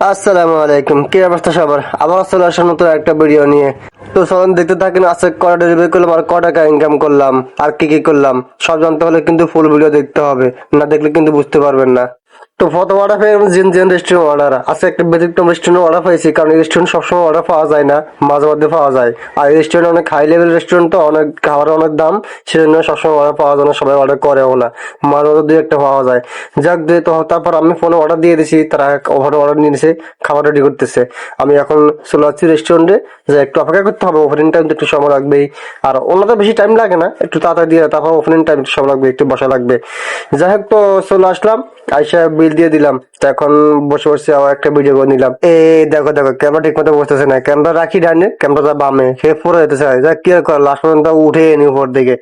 আসসালামু আলাইকুম। কি অবস্থা সবার? আবার চলে আসার মতো একটা ভিডিও নিয়ে। তো সবাই দেখতে থাকেন, আজকে কটা ডেলিভারি করলাম আর ক টাকা ইনকাম করলাম। আর কি কি করলাম? সব জানতে হলে কিন্তু ফুল ভিডিও দেখতে হবে। না দেখলে কিন্তু বুঝতে পারবেন না। তো প্রথম অর্ডার পেয়ে জেন জেন রেস্টুরেন্ট অর্ডার আজকে একটা ব্যতিক্রম রেস্টুরেন্ট অর্ডার পেয়েছি কারণ এই রেস্টুরেন্ট সবসময় অর্ডার পাওয়া যায় না, মাঝে মধ্যে পাওয়া যায়। আর এই রেস্টুরেন্ট অনেক হাই লেভেল রেস্টুরেন্ট তো, অনেক খাবারের অনেক দাম, সেজন্য সবসময় অর্ডার পাওয়া যায় না, সবাই অর্ডার করেও না মাঝে মধ্যে দুই একটা পাওয়া যায়। যাক দিয়ে তো তারপর আমি ফোনে অর্ডার দিয়ে দিছি, তারা ওভারে অর্ডার নিয়ে নিছে, খাবার রেডি করতেছে। আমি এখন চলে যাচ্ছি রেস্টুরেন্টে যে একটু অপেক্ষা করতে হবে ওপেনিং টাইম তো একটু সময় লাগবেই। আর ওনাদের বেশি টাইম লাগে না, একটু তাড়াতাড়ি দিয়ে তারপর ওপেনিং টাইম একটু সময় লাগবে, একটু বসা লাগবে। যাই হোক, তো চলে আসলাম আইসা বিল দিয়ে দিলাম। এখন বসে বসে আবার একটা ভিডিও করে নিলাম। এই দেখো দেখো ক্যামেরা ঠিক মতো বসতেছে না। ক্যামেরা রাখি ডানে ক্যামেরাটা বামে। সে পরে যেতেছে যাক, কি আর করা লাস্ট পর্যন্ত উঠে এনি উপর দিকে।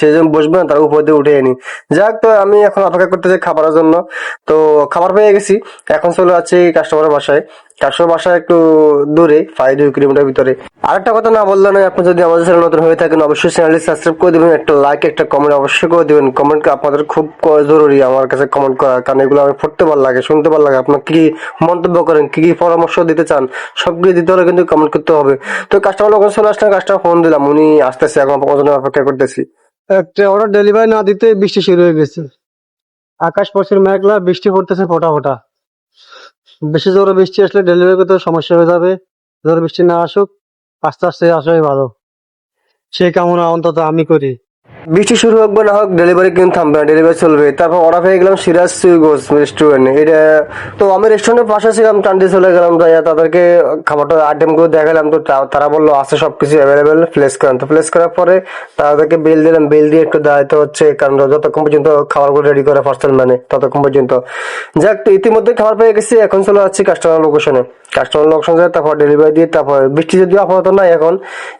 সেজন বসবে না, তার উপর দিয়ে উঠে এনি যাক, তো আমি এখন অপেক্ষা করতেছি খাবারের জন্য। তো খাবার পেয়ে গেছি। এখন চলে যাচ্ছি কাস্টমারের বাসায়। কাস্টমার বাসা একটু দূরে প্রায় দুই কিলোমিটার ভিতরে। আরেকটা কথা না বললে নয়, আপনি যদি আমাদের চ্যানেল নতুন হয়ে থাকেন, অবশ্যই চ্যানেলটি সাবস্ক্রাইব করে দেবেন, একটা লাইক একটা কমেন্ট অবশ্যই করে দিবেন। কমেন্ট আপনাদের খুব জরুরি আমার কাছে কমেন্ট করা কারণ এগুলো আমি পড়তে ভালো লাগে, শুনতে ভালো লাগে। আপনার কি মন্তব্য করেন, কী কী পরামর্শ দিতে চান সবগুলো দিতে হলে কিন্তু কমেন্ট করতে হবে। তো কাস্টমার লোক চলে আসলে কাস্টমার ফোন দিলাম, উনি আসতেছে, এখন পর্যন্ত অপেক্ষা করতেছি। একটা অর্ডার ডেলিভারি না দিতে বৃষ্টি শুরু হয়ে গেছে। আকাশ পশ্চিম মেঘলা, বৃষ্টি পড়তেছে ফোটা ফোটা। বেশি জোরে বৃষ্টি আসলে ডেলিভারি করতে সমস্যা হয়ে যাবে। জোরে বৃষ্টি না আসুক, আস্তে আস্তে আসাই ভালো। সেই কামনা অন্তত আমি করি। বৃষ্টি শুরু হোক বা না হোক ডেলিভারি কিন্তু থামবে না ডেলিভারি চলবে। তারপর অর্ডার পেয়ে গেলাম সিরাজ সুইগোস রেস্টুরেন্ট এটা, তো আমি রেস্টুরেন্টের পাশে ছিলাম, টান্ডি চলে গেলাম, যাইয়া তাদেরকে খাবারটা আইটেম করে দেখালাম, তো তারা বলল, আছে সবকিছু অ্যাভেলেবেল প্লেস করেন। তো প্লেস করার পরে তাদেরকে বিল দিলাম। বিল দিয়ে একটু দায়িত্ব হচ্ছে, কারণ যতক্ষণ পর্যন্ত খাবারগুলো রেডি করে পার্সেল মানে ততক্ষণ পর্যন্ত। যাক, তো ইতিমধ্যে খাবার পেয়ে গেছি, এখন চলে যাচ্ছি কাস্টমার লোকেশনে কাস্টমার লোকেশন যায় তারপর ডেলিভারি দিয়ে, তারপর বৃষ্টি যদিও আপাতত নাই এখন।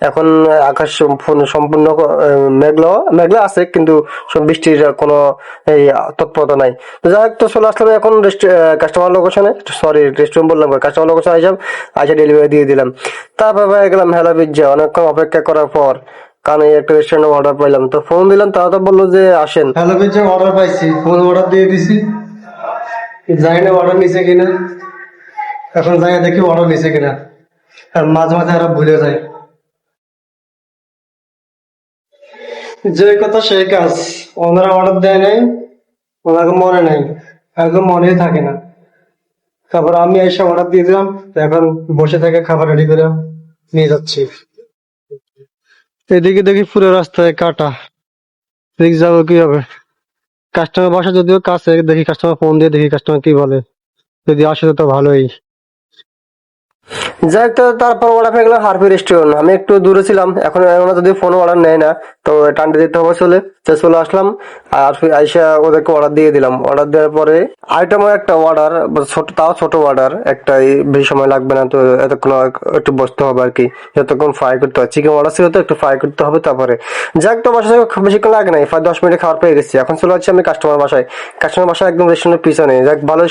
এখন আকাশ সম্পূর্ণ মেঘলা। মেঘলা আছে, কিন্তু বৃষ্টির কোনো এই তৎপরতা নাই। তো যাই হোক, তো চলে আসলাম এখন কাস্টমার লোকেশনে সরি রেস্টুরেন্ট বললাম কাস্টমার লোকেশন আইসাম আইসা ডেলিভারি দিয়ে দিলাম। তারপর গেলাম হেলা পিজ্জা অনেকক্ষণ অপেক্ষা করার পর কারণ এই একটা রেস্টুরেন্টে অর্ডার পাইলাম। তো ফোন দিলাম, তারা তো বলল যে আসেন। হ্যালো পিজ্জা অর্ডার পাইছি। ফোন অর্ডার দিয়ে দিছি। জানি না অর্ডার নিছে কিনা। এখন জানি দেখি অর্ডার নিছে কিনা। মাঝে মাঝে আরও ভুলে যায়। যে কথা সেই কাজ। ওনারা অর্ডার দেয় নাই, ওনাকে মনে নাই। একদম মনেই থাকে না। তারপর আমি এসে অর্ডার দিয়ে দিলাম এখন বসে থেকে খাবার রেডি করে নিয়ে যাচ্ছি। এদিকে দেখি পুরো রাস্তায় কাটা। এদিকে যাব কি হবে কাস্টমার বাসা যদিও কাছে, দেখি কাস্টমার ফোন দিয়ে দেখি কাস্টমার কি বলে। যদি আসে তো ভালোই। যাই তো তারপর অর্ডার পেয়ে গেলাম হারপি রেস্টুরেন্ট আমি একটু দূরে ছিলাম, এখন যদি ফোন অর্ডার নেয় না, তো টান্ডে দিতে হবে চলে। চলে আসলাম আর আইসা ওদেরকে অর্ডার দিয়ে দিলাম। অর্ডার দেওয়ার পরে আইটেমও একটা অর্ডার ছোট, তাও ছোট অর্ডার একটা বেশি সময় লাগবে না, তো এতক্ষণ একটু বসতে হবে আর কি। যতক্ষণ ফ্রাই করতে হবে চিকেন অর্ডার ছিল তো, একটু ফ্রাই করতে হবে তারপরে। যাক, তো বাসায় খুব বেশিক্ষণ লাগে নাই দশ মিনিটে খাবার পেয়ে গেছি। এখন চলে যাচ্ছি আমি কাস্টমার বাসায়। কাস্টমার বাসায় একদম রেস্টুরেন্টের পিছনে। যাক ভালো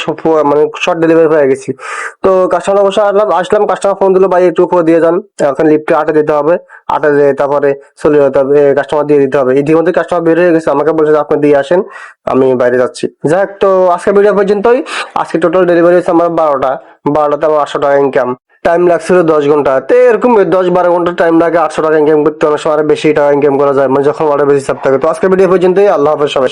মানে শর্ট ডেলিভারি পেয়ে গেছি। তো কাস্টমার বাসায় আসলাম আসলাম কাস্টমার ফোন দিল, ভাই, একটু উপরে দিয়ে যান। এখন লিফটে আটা দিতে হবে। আটা দিয়ে তারপরে চলে যেতে হবে কাস্টমার দিয়ে দিতে হবে। ইতিমধ্যে কাস্টমার বের হয়ে গেছে, আমাকে বলছে আপনি দিয়ে আসেন, আমি বাইরে যাচ্ছি। যাক, তো আজকে ভিডিও পর্যন্তই। আজকে টোটাল ডেলিভারি হচ্ছে আমার বারোটা। বারোটাতে আমার আটশো টাকা ইনকাম টাইম লাগছিল দশ ঘণ্টা। তো এরকম দশ বারো ঘণ্টা টাইম লাগে, আটশো টাকা ইনকাম করতে, অনেক সময় বেশি টাকা ইনকাম করা যায় মানে যখন অর্ডার বেশি চাপ থাকে। তো আজকে ভিডিও পর্যন্তই। আল্লাহ হাফেজ, সবাই